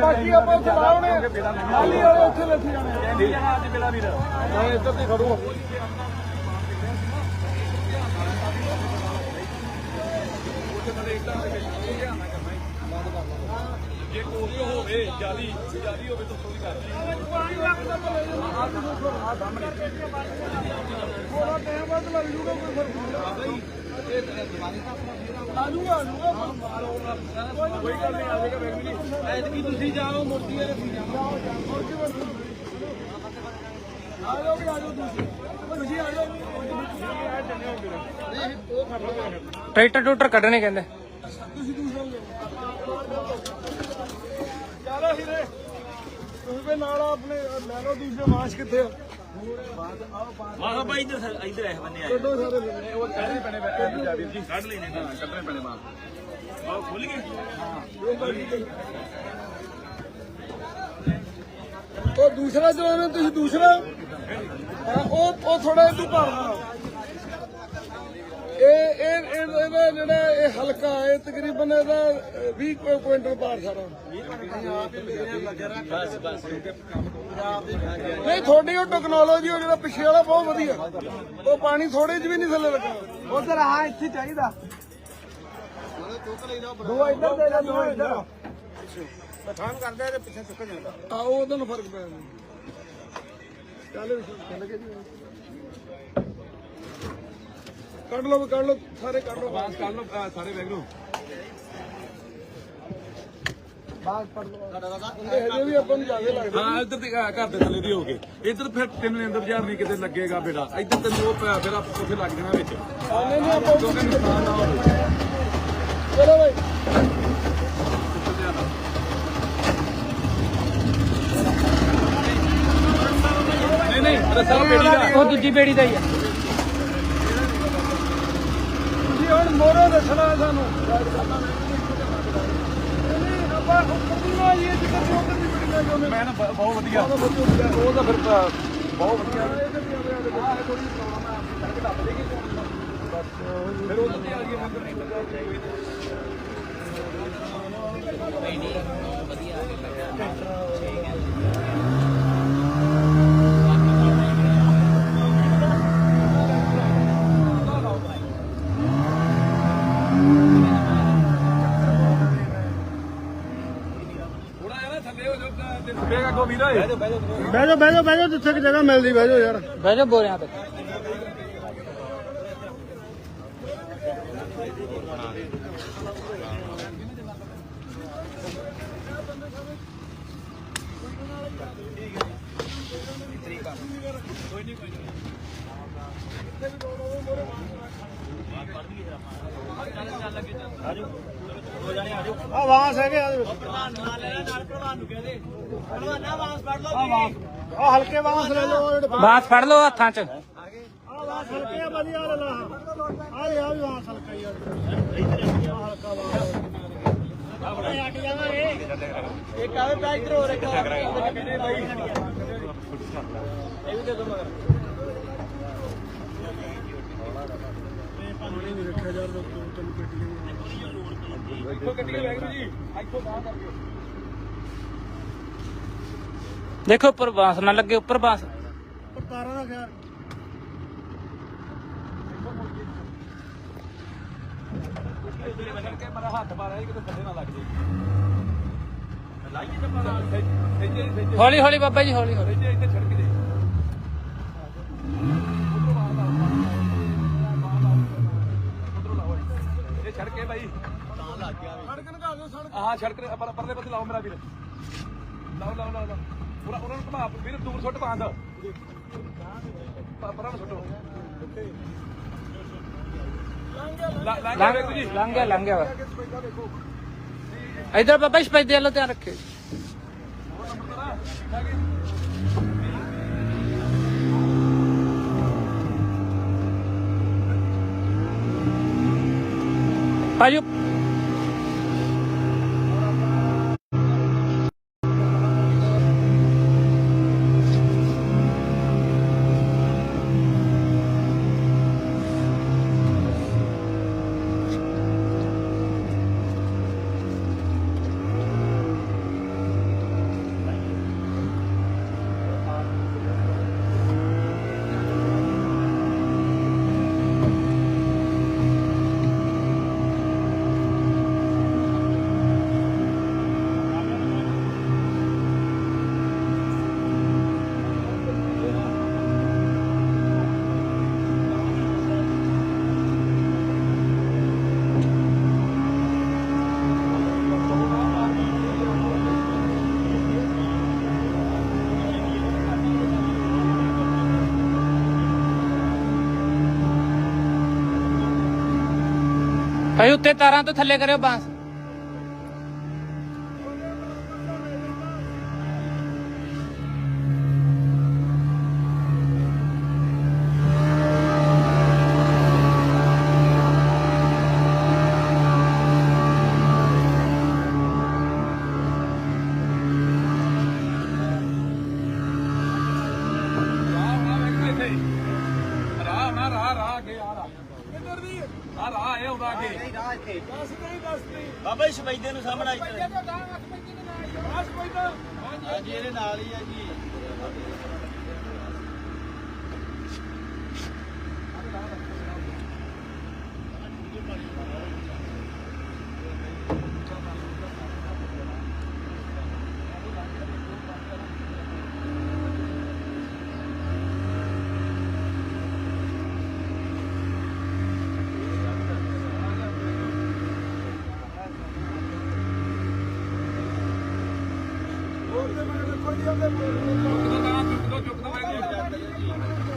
ਬਾਕੀ ਆਪਾਂ ਉੱਥੇ ਲਾਉਣੇ ਖਾਲੀ ਵਾਲੇ ਉੱਥੇ ਲੱਥੀ ਜਾਣੇ ਮੈਂ ਇੱਧਰ ਤੇ ਖੜੂ ਜੇ ਕੋਈ ਹੋਵੇ, ਜਾਲੀ ਜਾਲੀ ਹੋਵੇ ਤਾਂ ਥੋੜੀ ਕਰ ਕੋਈ ਫ਼ਰਕ ਨਹੀਂ ਆ ਜੂਗਾ ਆ ਜੂਗਾ ਨਹੀਂ ਆ ਜਾਏਗਾ ਬੈਗ ਨਹੀਂ ਐਤਕੀ ਤੁਸੀਂ ਜਾਓ ਮੂਰਤੀ ਵਾਲੇ ਵੀ ਆ ਜਾਓ ਵੀ ਆ ਜਾਓ ਤੁਸੀਂ ਤੁਸੀਂ ਆ ਜਾਓ ਨਹੀਂ ਉਹ ਖੜ ਲਓ ਟਰੈਕਟਰ ਟੂਟਰ ਕੱਢਣੇ ਕਹਿੰਦੇ। ਤੁਸੀਂ ਦੂਸਰਾ ਚਲੋ ਹੀਰੇ। ਵੀ ਨਾਲ ਆਪਣੇ ਲੈ ਲਓ ਦੂਸਰੇ ਮਾਸ਼ ਕਿੱਥੇ ਆ? ਬਾਈ ਇੱਧਰ ਇੱਧਰ ਐ ਬੰਨੇ ਆਏ ਕੱਢੋ ਸਾਰੇ। ਲੈ ਉਹ ਕੱਢਣੇ ਪੈਣੇ ਬੈਠੇ ਜਾ ਵੀਰ ਜੀ। ਕੱਢ ਲੈਣੇ ਹਾਂ ਕੱਢਣੇ ਪੈਣੇ ਬਾਹਰ ਆਹ ਖੁੱਲ ਗਏ? ਉਹ ਦੂਸਰਾ ਚਲਾਉਣਾ ਤੁਸੀਂ ਦੂਸਰਾ? ਹਾਂ, ਉਹ ਉਹ ਥੋੜਾ ਜਿਹਾ ਭਰਨਾ ਇਹ ਇਹ ਇਹ- ਇਹਦਾ ਜਿਹੜਾ ਇਹ ਹਲਕਾ ਇਹ ਤਕਰੀਬਨ ਇਹਦਾ ਅਹ, 20 ਕੁ ਕੁਇੰਟਲ ਭਾਰ ਸਾਰਾ। ਨਹੀਂ ਤੁਹਾਡੀ ਉਹ ਟੈਕਨੋਲੋਜੀ ਉਹ ਜਿਹੜਾ ਪਿੱਛੇ ਵਾਲਾ ਬਹੁਤ ਵਧੀਆ। ਉਹ ਪਾਣੀ ਥੋੜੇ ਜਿਹੀ ਵੀ ਨਹੀਂ ਥੱਲੇ ਲੱਗਾ। ਉਧਰ ਆ ਇੱਥੇ ਚਾਹੀਦਾ। ਦੋ ਇੱਧਰ ਦੇ ਲੈ ਦੋ ਇੱਧਰ ਪਛਾਣ ਕਰਦੇ ਤੇ ਪਿੱਛੇ ਚੁੱਕ ਜਾਂਦਾ ਆ। ਉਹ ਉਹਦਾ ਫ਼ਰਕ ਪੈ ਜਾਂਦਾ। ਚੱਲ ਵੀ ਚੱਲ ਕੇ ਜੀ। ਕੱਢ ਲਓ ਕੱਢ ਲਓ ਸਾਰੇ ਕੱਢ ਲਓ। ਬਾਸ ਕਰ ਲਓ ਸਾਰੇ ਬੈਗ ਨੂੰ। ਬਾਹਰ ਪੜ ਲਓ। ਇਹ ਹਜੇ ਵੀ ਆਪਾਂ ਨੂੰ ਜ਼ਿਆਦਾ ਲੱਗਦਾ। ਹਾਂ ਇੱਧਰ ਤੇ ਘਰ ਦੇ ਥੱਲੇ ਦੀ ਹੋ ਗਏ ਇੱਧਰ ਫਿਰ ਤੈਨੂੰ ਅੰਦਰ ਬਾਜ਼ਾਰ ਨਹੀਂ ਕਿਤੇ ਲੱਗੇਗਾ ਬੇਟਾ ਇੱਧਰ ਤੈਨੂੰ ਉਹ ਪ- ਫਿਰ ਆਪ ਉੱਥੇ ਲੱਗ ਜਾਣਾ ਵਿੱਚ। ਨਹੀਂ ਨਹੀਂ ਆਪਾਂ ਕਿਉਂਕਿ ਨੁਕਸਾਨ ਨਾ ਹੋਵੇ। ਚਲੋ ਬਾਈ। ਨਹੀਂ ਨਹੀਂ ਰਸਾ ਬੇੜੀ ਦਾ। ਉਹ ਦੂਜੀ ਬੇੜੀ ਦਾ ਹੀ ਆ ਤੁਸੀਂ ਹੁਣ ਮੋਰੋ ਦੱਸਣਾ ਸਾਨੂੰ। ਨਹੀਂ ਆਪਾਂ ਉੱਪਰ ਦੀ ਨਾ ਇਹ ਜਿੱਦਾਂ ਦੀ ਉੱਧਰ ਦੀ ਬਿਲਡਿੰਗ ਜੋ ਮੈਂ ਨਾ ਬਹੁਤ ਵਧੀਆ। ਉਹ ਤਾਂ ਫਿਰ ਬਹੁਤ ਵਧੀਆ। ਫਿਰ ਉਹ ਤੇ ਆ ਗਈ ਥੋੜਾ ਜਿਹਾ ਨਾ ਥੱਲੇ ਹੋ ਬਹਿ ਜਾ ਬਹਿ ਜਾ ਜਿੱਥੇ ਕਿ ਜਗ੍ਹਾ ਮਿਲਦੀ ਬਹਿ ਯਾਰ। ਬਹਿ ਜਾ ਬੋਰਿਆਂ ਤੇ। ਵਾਂਸ ਹੈਗੇ ਆ। ਆ ਹਲਕੇ ਵਾਂਸ ਲੈ ਲਓ ਬਾਸ ਫੜ ਲਓ ਹੱਥਾਂ 'ਚ। ਆ ਵਾਂਸ ਹਲਕੇ ਆ ਵਧੀਆ ਆ ਲੈ ਆ ਆ ਵੀ ਵਾਂਸ ਹਲਕਾ ਹੀ ਆ। ਆਹ ਹਲਕਾ ਵਾਂਸ ਇੱਕ ਆਵੇ ਪੈ ਇਧਰ ਹੋਰ ਇੱਕ ਇਹ ਵੀ ਦੇ ਦੋ ਮਗਰ। ਪਾਣੀ ਨਹੀਂ ਰੱਖਿਆ ਜਾ ਦੋ ਤਿੰਨ ਪੇਟੀਆਂ ਇੱਥੋਂ ਕੱਢੀਏ ਬੈਗ ਨੂੰ ਜੀ। ਇੱਥੋਂ ਬਾਹਰ ਕਰਕੇ ਦੇਖੋ ਉੱਪਰ ਬਾਂਸ ਨਾ ਲੱਗੇ ਉੱਪਰ ਬਾਂਸ। ਪਰ ਤਾਰਾਂ ਦਾ ਖਿਆਲ। ਮੇਰਾ ਹੱਥ ਮਾਰਿਆ ਕਿਤੇ ਥੱਲੇ ਨਾ ਲੱਗ ਜੇ ਲਾਈਏ ਨਾਲ ਹੌਲੀ ਹੌਲੀ ਬਾਬਾ ਜੀ ਹੌਲੀ ਹੌਲੀ ਇੱਥੇ ਛੜਕ ਦੇ ਇਹ ਛੜਕੇ ਭਾਈ ਸੜਕ ਨਗਾ ਦਿਓ ਸੜਕ ਦੇ ਪਰ ਪਰਲੇ ਪਾਸੇ ਲਾਓ ਮੇਰਾ ਵੀਰ। ਲਾਓ ਲਾਓ ਲਾਓ ਲਾਓ। ਪੂਰਾ ਉਹਨਾਂ ਨੂੰ ਘੁਮਾ ਵੀਰ ਦੂਰ ਸੁੱਟ ਪਾਂਦ ਪਰਾਂ ਨੂੰ ਸੁੱਟੋ। ਲਾ ਲਾ ਲੰਘ ਕੇ ਜੀ। ਲੰਘ ਗਿਆ ਲੰਘ ਗਿਆ ਵਾ। ਇਧਰ ਬਾਬਾ ਸਪੈਦੇ ਵੱਲੋਂ ਧਿਆਨ ਰੱਖਿਓ। ਭਾਜੀ ਭਾਈ ਉੱਤੇ ਤਾਰਾਂ ਤੋਂ ਥੱਲੇ ਕਰਿਓ ਬਾਂਸ। ਆ ਰਾਹ ਇਹ ਆਉਂਦਾ ਅੱਗੇ। ਬਾਬਾ ਜੀ ਸ਼ਬੈਦੇ ਨੂੰ ਸਾਹਮਣੇ ਇੱਥੇ ਹਾਂਜੀ ਇਹਦੇ ਨਾਲ ਹੀ ਆ ਜੀ। ਚੁੱਕਦਾ ਮੈਂ ਚੁੱਕਦਾ